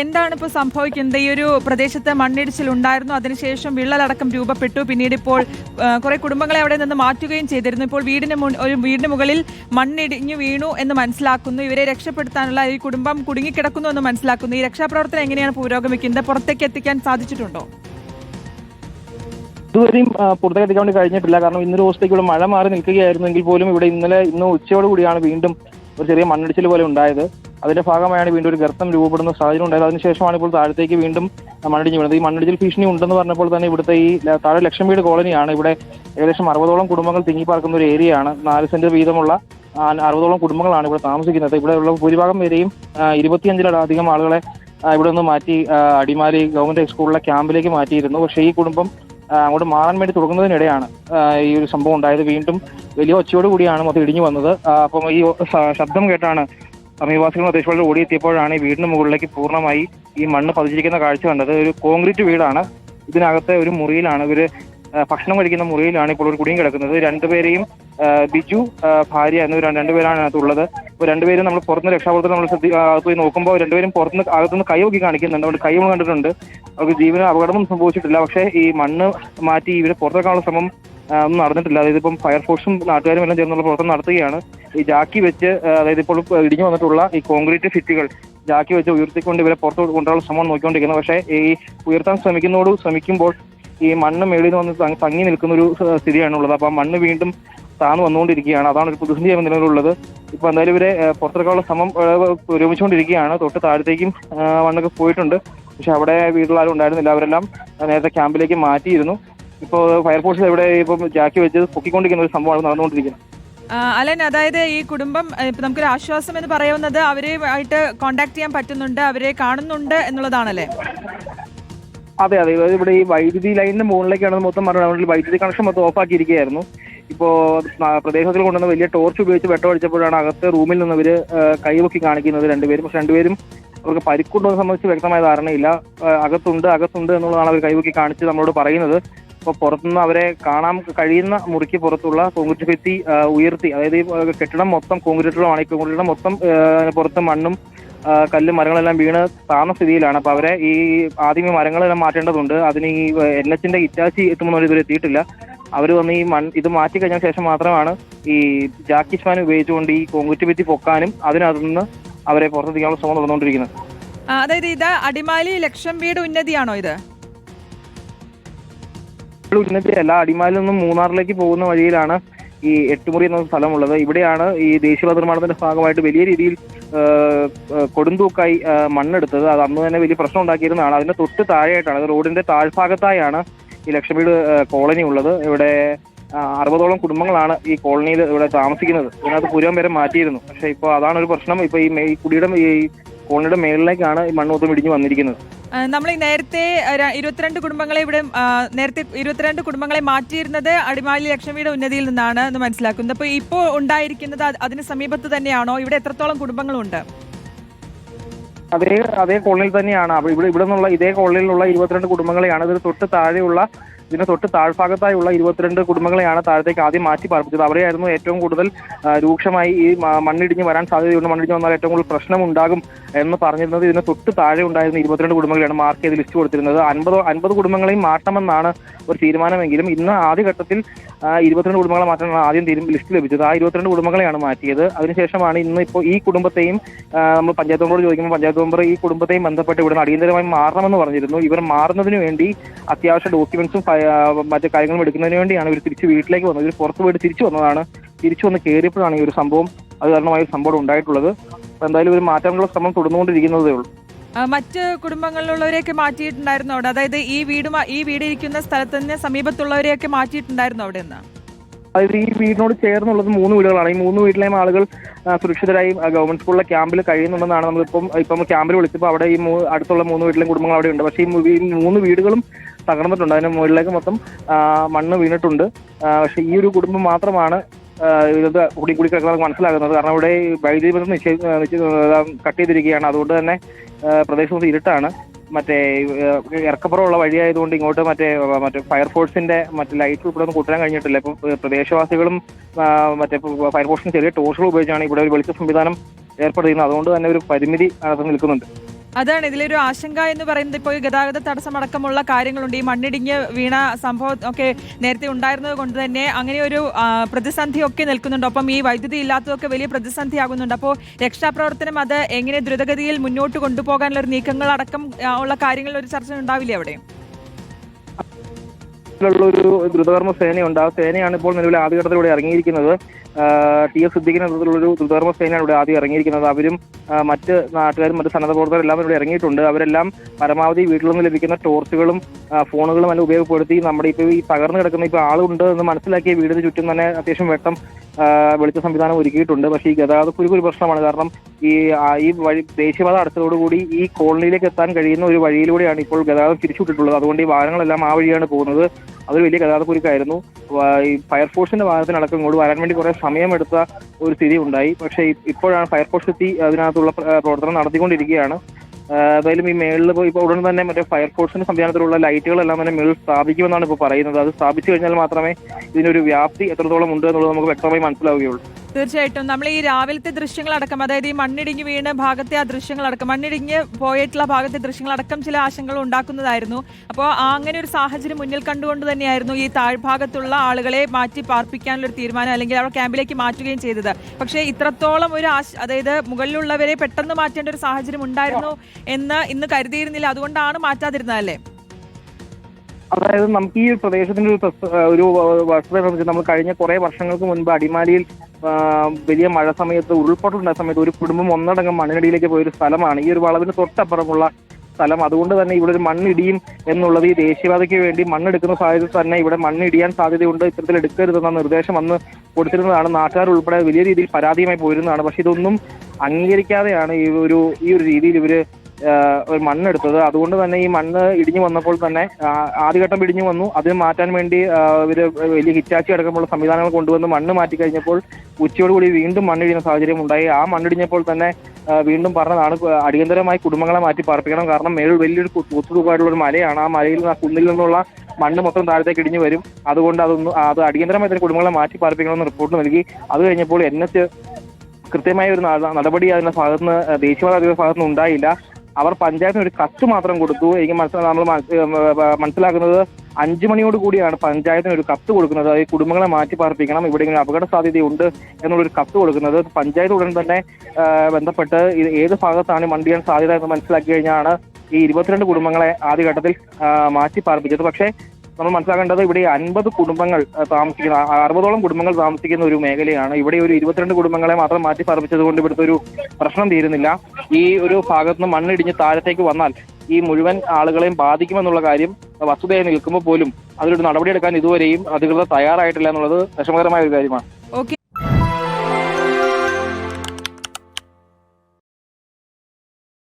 എന്താണ് ഇപ്പോൾ സംഭവിക്കുന്നത്? ഈ ഒരു പ്രദേശത്ത് മണ്ണിടിച്ചിൽ ഉണ്ടായിരുന്നു. അതിനുശേഷം വിള്ളലടക്കം രൂപപ്പെട്ടു. പിന്നീട് ഇപ്പോൾ കുറെ കുടുംബങ്ങളെ അവിടെ നിന്ന് മാറ്റുകയും ചെയ്തിരുന്നു. ഇപ്പോൾ വീടിന് ഒരു വീടിന് മുകളിൽ മണ്ണിടിഞ്ഞു വീണു എന്ന് മനസ്സിലാക്കുന്നു. ഇവരെ രക്ഷപ്പെടുത്താനുള്ള ഈ കുടുംബം കുടുങ്ങിക്കിടക്കുന്നു എന്ന് മനസ്സിലാക്കുന്നു. ഈ രക്ഷാപ്രവർത്തനം എങ്ങനെയാണ് പുരോഗമിക്കുന്നത്? പുറത്തേക്ക് എത്തിക്കാൻ സാധിച്ചിട്ടുണ്ടോ? ഇതുവരെയും പുറത്തേക്ക് എത്തിക്കാൻ വേണ്ടി കഴിഞ്ഞിട്ടില്ല. കാരണം ഇന്നൊരു ദിവസത്തേക്ക് ഇവിടെ മഴ മാറി നിൽക്കുകയായിരുന്നു. എങ്കിൽ പോലും ഇവിടെ ഇന്നലെ ഇന്ന് ഉച്ചയോടുകൂടിയാണ് വീണ്ടും ഒരു ചെറിയ മണ്ണിടിച്ചിൽ പോലെ ഉണ്ടായത്. അതിന്റെ ഭാഗമായാണ് വീണ്ടും ഒരു ഗർത്തം രൂപപ്പെടുന്ന സാഹചര്യം ഉണ്ടായത്. അതിനുശേഷമാണ് ഇപ്പോൾ താഴത്തേക്ക് വീണ്ടും മണ്ണിടിഞ്ഞ് വീണത്. ഈ മണ്ണിടിച്ചിൽ ഭീഷണി ഉണ്ടെന്ന് പറഞ്ഞപ്പോൾ തന്നെ ഇവിടുത്തെ ഈ താഴെ ലക്ഷം വീട് കോളനിയാണ്. ഇവിടെ ഏകദേശം അറുപതോളം കുടുംബങ്ങൾ തിങ്ങിപ്പാർക്കുന്ന ഒരു ഏരിയയാണ് നാല് സെന്റ് വീതമുള്ള അറുപതോളം കുടുംബങ്ങളാണ് ഇവിടെ താമസിക്കുന്നത്. ഇവിടെയുള്ള ഭൂരിഭാഗം വരെയും ഇരുപത്തിയഞ്ചിലധികം ആളുകളെ ഇവിടെ നിന്ന് മാറ്റി അടിമാലി ഗവൺമെന്റ് സ്കൂളിലെ ക്യാമ്പിലേക്ക് മാറ്റിയിരുന്നു. പക്ഷേ ഈ കുടുംബം അങ്ങോട്ട് മാറാൻ വേണ്ടി തുടങ്ങുന്നതിനിടെയാണ് ഈ ഒരു സംഭവം ഉണ്ടായത്. വീണ്ടും വലിയ ഒച്ചയോട് കൂടിയാണ് മൊത്തം ഇടിഞ്ഞു വന്നത്. അപ്പം ഈ ശബ്ദം കേട്ടാണ് സമീപവാസികൾ പ്രദേശങ്ങളിൽ ഓടിയെത്തിയപ്പോഴാണ് ഈ വീടിന് മുകളിലേക്ക് പൂർണമായി ഈ മണ്ണ് പതിച്ചിരിക്കുന്ന കാഴ്ച കണ്ടത്. ഒരു കോൺക്രീറ്റ് വീടാണ്. ഇതിനകത്തെ ഒരു മുറിയിലാണ്. ആ, ഭക്ഷണം കഴിക്കുന്ന മുറിയിലാണ് ഇപ്പോൾ ഒരു കുടിയും കിടക്കുന്നത്. രണ്ടുപേരെയും ബിജു ഭാര്യ എന്നിവർ രണ്ടുപേരാണ് അതിനകത്തുള്ളത്. അപ്പോൾ രണ്ടുപേരും നമ്മൾ പുറത്തുനിന്ന് രക്ഷാപ്രവർത്തനം നമ്മൾ ശ്രദ്ധി പോയി നോക്കുമ്പോൾ രണ്ടുപേരും പുറത്തുനിന്ന് അകത്തുനിന്ന് കൈ നോക്കി കാണിക്കുന്നുണ്ട്. അവിടെ കൈ കണ്ടിട്ടുണ്ട്. അവർക്ക് ജീവന അപകടമൊന്നും സംഭവിച്ചിട്ടില്ല. പക്ഷേ ഈ മണ്ണ് മാറ്റി ഇവരെ പുറത്തേക്കാനുള്ള ശ്രമം ഒന്നും നടന്നിട്ടില്ല. അതായത് ഇപ്പം ഫയർഫോഴ്സും നാട്ടുകാരും എല്ലാം ചേർന്നുള്ള പ്രവർത്തനം നടത്തുകയാണ്. ഈ ജാക്കി വെച്ച് അതായത് ഇപ്പോൾ ഇടിഞ്ഞു വന്നിട്ടുള്ള ഈ കോൺക്രീറ്റ് ഫിറ്റുകൾ ജാക്കി വെച്ച് ഉയർത്തിക്കൊണ്ട് ഇവരെ പുറത്ത് കൊണ്ടുള്ള ശ്രമം നോക്കിക്കൊണ്ടിരിക്കുന്നത്. പക്ഷേ ഈ ഉയർത്താൻ ശ്രമിക്കുന്നതോട് ശ്രമിക്കുമ്പോൾ ഈ മണ്ണ് മേളിൽ നിന്ന് വന്ന് തങ്ങി- നിൽക്കുന്ന ഒരു സ്ഥിതിയാണ് സ്ഥിതിയാണുള്ളത്. അപ്പോൾ മണ്ണ് വീണ്ടും താന്നു വന്നുകൊണ്ടിരിക്കുകയാണ്. അതാണ് ഒരു പ്രതിസന്ധിയായി നിലവിലുള്ളത് ഇപ്പോൾ എന്തായാലും ഇവരെ പുറത്തിറക്കാനുള്ള ശ്രമം പുരോഗമിച്ചുകൊണ്ടിരിക്കുകയാണ് തൊട്ട് താഴത്തേക്കും മണ്ണൊക്കെ പോയിട്ടുണ്ട്. പക്ഷെ അവിടെ വീട്ടിലാരും ഉണ്ടായിരുന്നില്ല. അവരെല്ലാം നേരത്തെ ക്യാമ്പിലേക്ക് മാറ്റിയിരുന്നു. ഇപ്പോൾ ഫയർഫോഴ്സ് എവിടെ ഇപ്പം ജാക്കി വെച്ച് പൊക്കിക്കൊണ്ടിരിക്കുന്ന ഒരു സംഭവമാണ് നടന്നുകൊണ്ടിരിക്കുന്നത്. അലൻ അതായത് ഈ കുടുംബം ഇപ്പൊ നമുക്കൊരു ആശ്വാസം എന്ന് പറയുന്നത് അവരെ ആയിട്ട് കോണ്ടാക്ട് ചെയ്യാൻ പറ്റുന്നുണ്ട് അവരെ കാണുന്നുണ്ട് എന്നുള്ളതാണല്ലേ? അതെ അതെ. ഇവിടെ ഈ വൈദ്യുതി ലൈനിന്റെ മുകളിലേക്കാണ് മൊത്തം പറഞ്ഞത്. വൈദ്യുതി കണക്ഷൻ മൊത്തം ഓഫ് ആക്കിയിരിക്കുകയായിരുന്നു. ഇപ്പോ പ്രദേശത്തിൽ കൊണ്ടുവന്ന വലിയ ടോർച്ച് ഉപയോഗിച്ച് വെട്ടമടിച്ചപ്പോഴാണ് അകത്ത് റൂമിൽ നിന്ന് ഇവർ ആ, കൈവക്കി കാണിക്കുന്നത് രണ്ടുപേരും. പക്ഷെ രണ്ടുപേരും അവർക്ക് പരിക്കുണ്ടോ എന്ന് സംബന്ധിച്ച് വ്യക്തമായ ധാരണയില്ല. അകത്തുണ്ട് അകത്തുണ്ട് എന്നുള്ളതാണ് അവർ കൈവക്കി കാണിച്ച് നമ്മളോട് പറയുന്നത്. അപ്പോൾ പുറത്തുനിന്ന് അവരെ കാണാൻ കഴിയുന്ന മുറിക്ക് പുറത്തുള്ള കോൺക്രീറ്റ് ഭിത്തി ഉയർത്തി. അതായത് കെട്ടിടം മൊത്തം കോൺക്രീറ്റിലുമാണ് ഈ കോൺക്രീറ്റിടം മൊത്തം പുറത്ത് മണ്ണും കല്ലും മരങ്ങളെല്ലാം വീണ് താന്ന സ്ഥിതിയിലാണ്. അപ്പൊ അവരെ ഈ ആദ്യം ഈ മരങ്ങളെല്ലാം മാറ്റേണ്ടതുണ്ട്. അതിന് ഈ എൻ എച്ചിന്റെ ഇറ്റാച്ചി എത്തുമ്പോൾ ഇതുവരെ എത്തിയിട്ടില്ല. അവർ വന്ന് ഈ മൺ ഇത് മാറ്റി കഴിഞ്ഞ ശേഷം മാത്രമാണ് ഈ ജാക്കി ഉപയോഗിച്ചുകൊണ്ട് ഈ കോൺക്രീറ്റ് ഭിത്തി പൊക്കാനും അതിനകത്ത് നിന്ന് അവരെ പുറത്തെത്തിക്കാനുള്ള ശ്രമം നടന്നുകൊണ്ടിരിക്കുന്നത്. അതായത് ഇത് അടിമാലി ലക്ഷം വീട് ഉന്നതിയാണോ ഇത്? ഉന്നതി അല്ല അടിമാലിൽ നിന്നും മൂന്നാറിലേക്ക് പോകുന്ന വഴിയിലാണ് ഈ എട്ടുമുറി എന്ന സ്ഥലമുള്ളത്. ഇവിടെയാണ് ഈ ദേശീയപാത നിർമ്മാണത്തിന്റെ ഭാഗമായിട്ട് വലിയ രീതിയിൽ കൊടുന്തൂക്കായി മണ്ണെടുത്തത്. അത് അന്ന് തന്നെ വലിയ പ്രശ്നം ഉണ്ടാക്കിയിരുന്നതാണ്. അതിന്റെ തൊട്ട് താഴെയായിട്ടാണ് അത് റോഡിന്റെ താഴ്ഭാഗത്തായാണ് ഈ ലക്ഷവീട് ആ, കോളനി ഉള്ളത്. ഇവിടെ അറുപതോളം കുടുംബങ്ങളാണ് ഈ കോളനിയിൽ ഇവിടെ താമസിക്കുന്നത്. ഇതിനകത്ത് പുരം വരെ മാറ്റിയിരുന്നു. പക്ഷേ ഇപ്പോൾ അതാണ് ഒരു പ്രശ്നം. ഇപ്പോൾ ഈ കുടിയുടെ ഈ കോളനിയുടെ മേളിലേക്കാണ് ഈ മണ്ണ് മൊത്തം ഇടിഞ്ഞു വന്നിരിക്കുന്നത്. നമ്മൾ ഈ നേരത്തെ ഇരുപത്തിരണ്ട് കുടുംബങ്ങളെ ഇവിടെ നേരത്തെ ഇരുപത്തിരണ്ട് കുടുംബങ്ങളെ മാറ്റിയിരുന്നത് അടിമാലി ലക്ഷ്മിയുടെ ഉന്നതിയിൽ നിന്നാണ് എന്ന് മനസ്സിലാക്കുന്നത് അപ്പോൾ ഇപ്പോൾ ഉണ്ടായിരിക്കുന്നത് അത് അതിന് സമീപത്ത് തന്നെയാണോ? ഇവിടെ എത്രത്തോളം കുടുംബങ്ങളുണ്ട്? അതേ അതേ കോളനിയിൽ തന്നെയാണ്. ഇവിടെ ഇവിടെ നിന്നുള്ള ഇതേ കോളനിയിലുള്ള ഇരുപത്തിരണ്ട് കുടുംബങ്ങളെയാണ് ഇതിന് തൊട്ട് താഴെയുള്ള ഇതിന് തൊട്ട് താഴ്ഭാഗത്തായുള്ള ഇരുപത്തിരണ്ട് കുടുംബങ്ങളെയാണ് താഴത്തേക്ക് ആദ്യം മാറ്റി പാർപ്പിച്ചത്. അവരെയായിരുന്നു ഏറ്റവും കൂടുതൽ രൂക്ഷമായി ഈ മണ്ണിടിഞ്ഞ് വരാൻ സാധ്യതയുണ്ട്. മണ്ണിടിഞ്ഞ് വന്നാൽ ഏറ്റവും കൂടുതൽ പ്രശ്നം ഉണ്ടാകും എന്ന് പറഞ്ഞിരുന്നത് ഇതിന് തൊട്ട് താഴെ ഉണ്ടായിരുന്ന ഇരുപത്തിരണ്ട് കുടുംബങ്ങളെയാണ് മാർക്ക് ചെയ്ത് ലിസ്റ്റ് കൊടുത്തിരുന്നത്. അൻപത് അൻപത് കുടുംബങ്ങളെയും മാറ്റണമെന്നാണ് ഒരു തീരുമാനമെങ്കിലും ഇന്ന് ആദ്യഘട്ടത്തിൽ ഇരുപത്തിരണ്ട് കുടുംബങ്ങളെ മാറ്റാനാണ് ആദ്യം തീരും ലിസ്റ്റ് ലഭിച്ചത്. ആ ഇരുപത്തിരണ്ട് കുടുംബങ്ങളെയാണ് മാറ്റിയത്. അതിനുശേഷമാണ് ഇന്ന് ഇപ്പോൾ ഈ കുടുംബത്തെയും നമ്മൾ പഞ്ചായത്ത് മെമ്പറോട് ചോദിക്കുമ്പോൾ പഞ്ചായത്ത് മെമ്പർ ഈ കുടുംബത്തെയും ബന്ധപ്പെട്ട് ഇവിടെ അടിയന്തരമായി മാറണമെന്ന് പറഞ്ഞിരുന്നു. ഇവർ മാറുന്നതിന് വേണ്ടി അത്യാവശ്യ ഡോക്യുമെന്റ്സും മറ്റു കാര്യങ്ങളും എടുക്കുന്നതിന് വേണ്ടിയാണ് ഇവർ തിരിച്ച് വീട്ടിലേക്ക് വന്നത്. ഇവർ പുറത്ത് പോയിട്ട് തിരിച്ചു വന്നതാണ്. തിരിച്ചു വന്ന് കയറിയപ്പോഴാണ് ഈ ഒരു സംഭവം അത് കാരണമായ ഒരു സംഭവം ഉണ്ടായിട്ടുള്ളത്. അപ്പോൾ എന്തായാലും ഒരു മാറ്റാനുള്ള ശ്രമം തുടർന്നുകൊണ്ടിരിക്കുന്നതേ ഉള്ളൂ. മറ്റ് കുടുംബങ്ങളിലുള്ളവരെയൊക്കെ മാറ്റിയിട്ടുണ്ടായിരുന്നു അവിടെ? അതായത് ഈ വീട് ഈ വീടിരിക്കുന്ന തന്നെ സമീപത്തുള്ളവരെയൊക്കെ മാറ്റിയിട്ടുണ്ടായിരുന്നു അവിടെ നിന്ന്? അതായത് ഈ വീടിനോട് ചേർന്നുള്ളത് മൂന്ന് വീടുകളാണ്. ഈ മൂന്ന് വീട്ടിലെയും ആളുകൾ സുരക്ഷിതരായി ഗവൺമെന്റ് സ്കൂളിലെ ക്യാമ്പിൽ കഴിയുന്നുണ്ടെന്നാണ് നമ്മളിപ്പം ഇപ്പം ക്യാമ്പിൽ വിളിച്ചപ്പോൾ അവിടെ ഈ അടുത്തുള്ള മൂന്ന് വീട്ടിലെയും കുടുംബങ്ങൾ അവിടെ ഉണ്ട്. പക്ഷേ ഈ മൂന്ന് വീടുകളും തകർന്നിട്ടുണ്ട്. അതിന് മുകളിലേക്ക് മൊത്തം മണ്ണ് വീണിട്ടുണ്ട്. പക്ഷെ ഈ ഒരു കുടുംബം മാത്രമാണ് ഇത് കൂടി കൂടി കിടക്കുന്നത് മനസ്സിലാകുന്നത്. കാരണം ഇവിടെ വൈദ്യുതി ബന്ധം നിശ്ചയി കട്ട് ചെയ്തിരിക്കുകയാണ്. അതുകൊണ്ട് തന്നെ പ്രദേശം ഇരുട്ടാണ്. മറ്റേ ഇറക്കപ്പുറമുള്ള വഴിയായതുകൊണ്ട് ഇങ്ങോട്ട് മറ്റേ മറ്റേ ഫയർഫോഴ്സിന്റെ മറ്റേ ലൈറ്റ് ഇവിടെ ഒന്നും കൂട്ടാൻ കഴിഞ്ഞിട്ടില്ല. ഇപ്പം പ്രദേശവാസികളും മറ്റേ ഫയർഫോഴ്സിന് ചെറിയ ടോർച്ചുകൾ ഉപയോഗിച്ചാണ് ഇവിടെ ഒരു വെളിച്ച സംവിധാനം ഏർപ്പെടുത്തുന്നത് അതുകൊണ്ട് തന്നെ ഒരു പരിമിതി നിൽക്കുന്നുണ്ട്. അതാണ് ഇതിലൊരു ആശങ്ക എന്ന് പറയുന്നത്. ഇപ്പോൾ ഗതാഗത തടസ്സമടക്കമുള്ള കാര്യങ്ങളുണ്ട്. ഈ മണ്ണിടിഞ്ഞ് വീണ സംഭവം ഒക്കെ നേരത്തെ ഉണ്ടായിരുന്നത് കൊണ്ട് തന്നെ അങ്ങനെ ഒരു പ്രതിസന്ധി ഒക്കെ നിൽക്കുന്നുണ്ട്. ഒപ്പം ഈ വൈദ്യുതി ഇല്ലാത്തതൊക്കെ വലിയ പ്രതിസന്ധി പ്രതിസന്ധിയാകുന്നുണ്ട്. അപ്പോൾ രക്ഷാപ്രവർത്തനം അത് എങ്ങനെ ദ്രുതഗതിയിൽ മുന്നോട്ട് കൊണ്ടുപോകാനുള്ള ഒരു നീക്കങ്ങൾ അടക്കം ഉള്ള കാര്യങ്ങളിൽ ഒരു ചർച്ച ഉണ്ടാവില്ലേ അവിടെ? ഒരു ദ്രുതകർമ്മ സേനയുണ്ട്. ആ സേനയാണ് ഇപ്പോൾ നിലവിൽ ആദ്യഘട്ടത്തിലൂടെ ഇറങ്ങിയിരിക്കുന്നത്. ടി എസ് സിദ്ദിഖിന്റെ നേതൃത്വത്തിലുള്ള ഒരു ദ്രുതകർമ്മ സേനയാണ് ഇവിടെ ആദ്യം ഇറങ്ങിയിരിക്കുന്നത്. അവരും മറ്റ് നാട്ടുകാരും മറ്റ് സന്നദ്ധ പ്രവർത്തകരും എല്ലാം ഇവിടെ ഇറങ്ങിയിട്ടുണ്ട്. അവരെല്ലാം പരമാവധി വീട്ടിൽ നിന്ന് ലഭിക്കുന്ന ടോർച്ചുകളും ഫോണുകളും എല്ലാം ഉപയോഗപ്പെടുത്തി നമ്മുടെ ഇപ്പോൾ ഈ തകർന്നു കിടക്കുന്ന ഇപ്പോൾ ആളുണ്ട് എന്ന് മനസ്സിലാക്കിയ വീടിന് ചുറ്റും തന്നെ അത്യാവശ്യം വെട്ടം വെളിച്ച സംവിധാനം ഒരുക്കിയിട്ടുണ്ട്. പക്ഷേ ഈ ഗതാഗത കുരുക്ക് ഒരു പ്രശ്നമാണ്. കാരണം ഈ ഈ വഴി ദേശീയപാത അടച്ചതോടുകൂടി ഈ കോളനിയിലേക്ക് എത്താൻ കഴിയുന്ന ഒരു വഴിയിലൂടെയാണ് ഇപ്പോൾ ഗതാഗതം തിരിച്ചുവിട്ടിട്ടുള്ളത്. അതുകൊണ്ട് ഈ വാഹനങ്ങളെല്ലാം ആ വഴിയാണ് പോകുന്നത്. അതൊരു വലിയ ഗതാഗത കുരുക്കായിരുന്നു ഈ ഫയർഫോഴ്സിന്റെ വാഹനത്തിനടക്കം ഇങ്ങോട്ട് വരാൻ വേണ്ടി കുറെ സമയമെടുത്ത ഒരു സ്ഥിതി ഉണ്ടായി. പക്ഷേ ഇപ്പോഴാണ് ഫയർഫോഴ്സ് എത്തി അതിനകത്തുള്ള പ്രവർത്തനം നടത്തിക്കൊണ്ടിരിക്കുകയാണ്. എന്തായാലും ഈ മേളിൽ ഇപ്പോൾ ഉടൻ തന്നെ മറ്റേ ഫയർഫോഴ്സിന്റെ സംവിധാനത്തിലുള്ള ലൈറ്റുകളെല്ലാം തന്നെ മേളിൽ സ്ഥാപിക്കുമെന്നാണ് ഇപ്പോൾ പറയുന്നത്. അത് സ്ഥാപിച്ചു കഴിഞ്ഞാൽ മാത്രമേ ഇതിനൊരു വ്യാപ്തി എത്രത്തോളം ഉണ്ട് എന്നുള്ളത് നമുക്ക് വ്യക്തമായി മനസ്സിലാവുകയുള്ളൂ. തീർച്ചയായിട്ടും. നമ്മൾ ഈ രാവിലത്തെ ദൃശ്യങ്ങളടക്കം അതായത് ഈ മണ്ണിടിഞ്ഞ് വീണ ഭാഗത്തെ ആ ദൃശ്യങ്ങളടക്കം മണ്ണിടിഞ്ഞ് പോയിട്ടുള്ള ഭാഗത്തെ ദൃശ്യങ്ങളടക്കം ചില ആശങ്കകൾ ഉണ്ടാക്കുന്നതായിരുന്നു. അപ്പോൾ അങ്ങനെ ഒരു സാഹചര്യം മുന്നിൽ കണ്ടുകൊണ്ട് തന്നെയായിരുന്നു ഈ താഴ്ഭാഗത്തുള്ള ആളുകളെ മാറ്റി പാർപ്പിക്കാനുള്ള ഒരു തീരുമാനം അല്ലെങ്കിൽ അവർ ക്യാമ്പിലേക്ക് മാറ്റുകയും ചെയ്തത്. പക്ഷേ ഇത്രത്തോളം ഒരു അതായത് മുകളിലുള്ളവരെ പെട്ടെന്ന് മാറ്റേണ്ട ഒരു സാഹചര്യം ഉണ്ടായിരുന്നു എന്ന് ഇന്ന് കരുതിയിരുന്നില്ല. അതുകൊണ്ടാണ് മാറ്റാതിരുന്നത് അല്ലേ? അതായത് നമുക്ക് ഈ പ്രദേശത്തിന്റെ ഒരു ഒരു വസ്തുത നമ്മൾ കഴിഞ്ഞ കുറെ വർഷങ്ങൾക്ക് മുൻപ് അടിമാലിയിൽ വലിയ മഴ സമയത്ത് ഉരുൾപൊട്ടലുണ്ടായ സമയത്ത് ഒരു കുടുംബം ഒന്നടങ്കം മണ്ണിനടിയിലേക്ക് പോയ ഒരു സ്ഥലമാണ്. ഈ ഒരു വളവിന് തൊട്ടപ്പുറമുള്ള സ്ഥലം. അതുകൊണ്ട് തന്നെ ഇവിടെ ഒരു മണ്ണിടിയും എന്നുള്ളത് ഈ ദേശീയപാതയ്ക്ക് വേണ്ടി മണ്ണെടുക്കുന്ന സാഹചര്യത്തിൽ തന്നെ ഇവിടെ മണ്ണിടിയാൻ സാധ്യതയുണ്ട്. ഇത്തരത്തിൽ എടുക്കരുതെന്ന നിർദ്ദേശം അന്ന് കൊടുത്തിരുന്നതാണ്. നാട്ടുകാർ ഉൾപ്പെടെ വലിയ രീതിയിൽ പരാതിയുമായി പോയിരുന്നതാണ്. പക്ഷെ ഇതൊന്നും അംഗീകരിക്കാതെയാണ് ഈ ഒരു ഈ ഒരു രീതിയിൽ ഇവർ ഒരു മണ്ണെടുത്തത് അതുകൊണ്ട് തന്നെ ഈ മണ്ണ് ഇടിഞ്ഞു വന്നപ്പോൾ തന്നെ ആദ്യഘട്ടം ഇടിഞ്ഞു വന്നു. അത് മാറ്റാൻ വേണ്ടി ഇവർ വലിയ ഹിറ്റാച്ചി അടക്കമുള്ള സംവിധാനങ്ങൾ കൊണ്ടുവന്ന് മണ്ണ് മാറ്റി കഴിഞ്ഞപ്പോൾ ഉച്ചയോടുകൂടി വീണ്ടും മണ്ണിടിയുന്ന സാഹചര്യം ഉണ്ടായി. ആ മണ്ണിടിഞ്ഞപ്പോൾ തന്നെ വീണ്ടും പറഞ്ഞതാണ് അടിയന്തരമായി കുടുംബങ്ങളെ മാറ്റി പാർപ്പിക്കണം. കാരണം മേളിൽ വലിയൊരു കുത്തുതൂക്കായിട്ടുള്ള ഒരു മലയാണ്. ആ മലയിൽ നിന്ന് ആ കുന്നിൽ നിന്നുള്ള മണ്ണ് മൊത്തം താഴത്തേക്ക് ഇടിഞ്ഞു വരും. അതുകൊണ്ട് അതൊന്ന് അത് അടിയന്തരമായി തന്നെ കുടുംബങ്ങളെ മാറ്റി പാർപ്പിക്കണമെന്ന് റിപ്പോർട്ട് നൽകി. അത് കഴിഞ്ഞപ്പോൾ എൻ എച്ച് കൃത്യമായ ഒരു നടപടി അതിന്റെ ഭാഗത്ത് നിന്ന് ദേശീയപാത ഭാഗത്തുനിന്ന് ഭാഗത്ത് ഉണ്ടായില്ല. അവർ പഞ്ചായത്തിന് ഒരു കത്ത് മാത്രം കൊടുത്തു. എനിക്ക് മനസ്സിലാ നമ്മൾ മനസ്സിലാക്കുന്നത് അഞ്ചു മണിയോട് കൂടിയാണ് പഞ്ചായത്തിന് ഒരു കത്ത് കൊടുക്കുന്നത്. അതായത് കുടുംബങ്ങളെ മാറ്റി പാർപ്പിക്കണം ഇവിടെ ഇങ്ങനെ അപകട സാധ്യതയുണ്ട് എന്നുള്ളൊരു കത്ത് കൊടുക്കുന്നത്. പഞ്ചായത്ത് ഉടൻ തന്നെ ബന്ധപ്പെട്ട് ഇത് ഏത് ഭാഗത്താണ് മണ്ടിയാൻ സാധ്യത എന്ന് മനസ്സിലാക്കി കഴിഞ്ഞാണ് ഈ ഇരുപത്തിരണ്ട് കുടുംബങ്ങളെ ആദ്യഘട്ടത്തിൽ മാറ്റി പാർപ്പിച്ചത്. പക്ഷേ നമ്മൾ മനസ്സിലാക്കേണ്ടത് ഇവിടെ അൻപത് കുടുംബങ്ങൾ താമസിക്കുന്ന അറുപതോളം കുടുംബങ്ങൾ താമസിക്കുന്ന ഒരു മേഖലയാണ്. ഇവിടെ ഒരു ഇരുപത്തിരണ്ട് കുടുംബങ്ങളെ മാത്രം മാറ്റി പാർപ്പിച്ചത് കൊണ്ട് ഇവിടുത്തെ ഒരു പ്രശ്നം തീരുന്നില്ല. ഈ ഒരു ഭാഗത്ത് നിന്ന് മണ്ണിടിഞ്ഞ് താഴത്തേക്ക് വന്നാൽ ഈ മുഴുവൻ ആളുകളെയും ബാധിക്കുമെന്നുള്ള കാര്യം വസ്തുതയായി നിൽക്കുമ്പോൾ പോലും അതിലൊരു നടപടിയെടുക്കാൻ ഇതുവരെയും അധികൃതർ തയ്യാറായിട്ടില്ല എന്നുള്ളത് വിഷമകരമായ ഒരു കാര്യമാണ്.